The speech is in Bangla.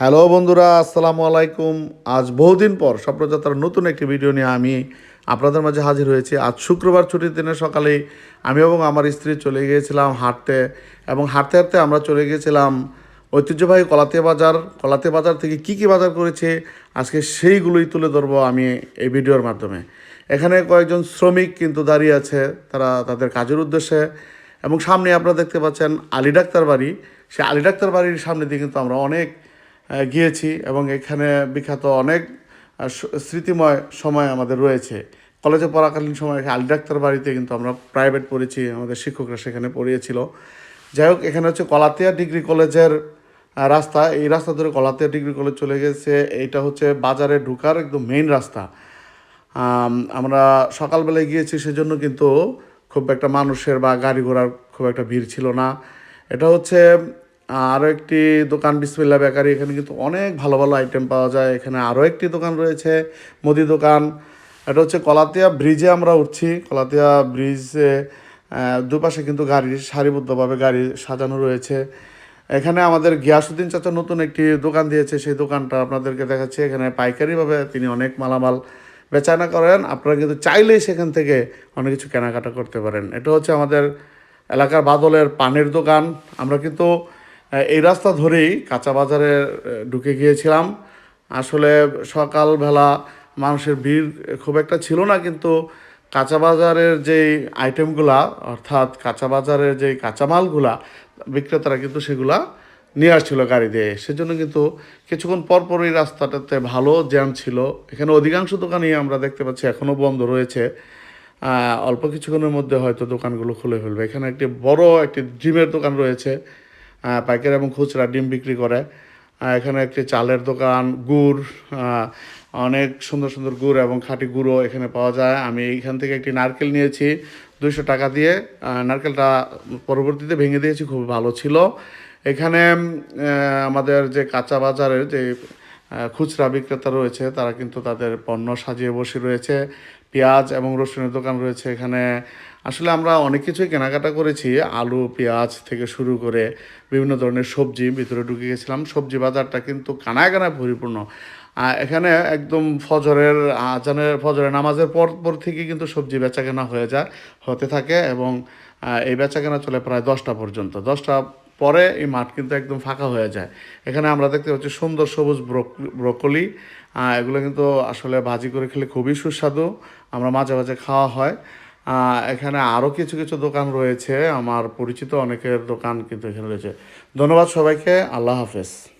হ্যালো বন্ধুরা, আসসালামু আলাইকুম। আজ বহুদিন পর স্বপ্নযাত্রার নতুন একটি ভিডিও নিয়ে আমি আপনাদের মাঝে হাজির হয়েছি। আজ শুক্রবার ছুটির দিনে সকালে আমি এবং আমার স্ত্রী চলে গিয়েছিলাম হাঁটতে এবং হাঁটতে হাঁটতে আমরা চলে গিয়েছিলাম ঐতিহ্যবাহী কলাতে বাজার। কলাতে বাজার থেকে কি কি বাজার করেছে, আজকে সেইগুলোই তুলে ধরবো আমি এই ভিডিওর মাধ্যমে। এখানে কয়েকজন শ্রমিক কিন্তু দাঁড়িয়ে আছে, তারা তাদের কাজের উদ্দেশ্যে। এবং সামনে আপনারা দেখতে পাচ্ছেন আলী ডাক্তার বাড়ি। সেই আলী ডাক্তার বাড়ির সামনে দিয়ে কিন্তু আমরা অনেক গিয়েছি এবং এখানে বিখ্যাত অনেক স্মৃতিময় সময় আমাদের রয়েছে। কলেজে পড়াকালীন সময় আলী ডাক্তার বাড়িতে কিন্তু আমরা প্রাইভেট পড়েছি, আমাদের শিক্ষকরা সেখানে পড়িয়েছিল। যাই হোক, এখানে হচ্ছে কলাতিয়া ডিগ্রি কলেজের রাস্তা। এই রাস্তা ধরে কলাতিয়া ডিগ্রি কলেজ চলে গেছে। এইটা হচ্ছে বাজারে ঢুকার একদম মেইন রাস্তা। আমরা সকালবেলায় গিয়েছি সেজন্য কিন্তু খুব একটা মানুষের বা গাড়ি ঘোড়ার খুব একটা ভিড় ছিল না। এটা হচ্ছে আরও একটি দোকান বিসমিল্লা বেকারি, এখানে কিন্তু অনেক ভালো ভালো আইটেম পাওয়া যায়। এখানে আরও একটি দোকান রয়েছে, মুদি দোকান। এটা হচ্ছে কলাতিয়া ব্রিজে আমরা উঠছি। কলাতিয়া ব্রিজে দুপাশে কিন্তু গাড়ি, সারিবদ্ধভাবে গাড়ি সাজানো রয়েছে। এখানে আমাদের গিয়াসুদ্দিন চাচা নতুন একটি দোকান দিয়েছে, সেই দোকানটা আপনাদেরকে দেখাচ্ছি। এখানে পাইকারিভাবে তিনি অনেক মালামাল বেচাকেনা করেন। আপনারা কিন্তু চাইলেই সেখান থেকে অনেক কিছু কেনাকাটা করতে পারেন। এটা হচ্ছে আমাদের এলাকার বাদলের পানের দোকান। আমরা কিন্তু এই রাস্তা ধরেই কাঁচা বাজারে ঢুকে গিয়েছিলাম। আসলে সকালবেলা মানুষের ভিড় খুব একটা ছিল না, কিন্তু কাঁচা বাজারের যেই আইটেমগুলা অর্থাৎ কাঁচা বাজারের যে কাঁচামালগুলা, বিক্রেতারা কিন্তু সেগুলা নিয়ে আসছিল গাড়ি দিয়ে। সেজন্য কিন্তু কিছুক্ষণ পরপর পর এই রাস্তাটাতে ভালো জ্যাম ছিল। এখানে অধিকাংশ দোকানই আমরা দেখতে পাচ্ছি এখনও বন্ধ রয়েছে। অল্প কিছুক্ষণের মধ্যে হয়তো দোকানগুলো খুলে ফেলবে। এখানে একটি বড় একটি ডিমের দোকান রয়েছে। পাইকারি এবং খুচরা ডিম বিক্রি করে। এখানে একটি চালের দোকান, গুড় অনেক সুন্দর সুন্দর গুড় এবং খাঁটি গুঁড়ো এখানে পাওয়া যায়। আমি এইখান থেকে একটি নারকেল নিয়েছি, দুইশো টাকা দিয়ে। নারকেলটা পরবর্তীতে ভেঙে দিয়েছি, খুব ভালো ছিল। এখানে আমাদের যে কাঁচা বাজারের যে খুচরা বিক্রেতা রয়েছে, তারা কিন্তু তাদের পণ্য সাজিয়ে বসে রয়েছে। পেঁয়াজ এবং রসুনের দোকান রয়েছে এখানে। আসলে আমরা অনেক কিছুই কেনাকাটা করেছি, আলু, পেঁয়াজ থেকে শুরু করে বিভিন্ন ধরনের সবজি ভিতরে ঢুকে গেছিলাম। সবজি বাজারটা কিন্তু কানায় কানায় পরিপূর্ণ। এখানে একদম ফজরের আজানের, ফজরের নামাজের পর পর থেকে কিন্তু সবজি বেচা কেনা হয়ে যায়, হতে থাকে এবং এই বেচা কেনা চলে প্রায় দশটা পর্যন্ত। দশটা পরে এই মাঠ কিন্তু একদম ফাঁকা হয়ে যায়। এখানে আমরা দেখতে পাচ্ছি সুন্দর সবুজ ব্রক- ব্রকলি। এগুলো কিন্তু আসলে ভাজি করে খেলে খুবই সুস্বাদু। আমরা মাঝে মাঝে খাওয়া হয়। এখানে আরও কিছু কিছু দোকান রয়েছে। আমার পরিচিত অনেকের দোকান কিন্তু এখানে রয়েছে। ধন্যবাদ সবাইকে। আল্লাহ হাফেজ।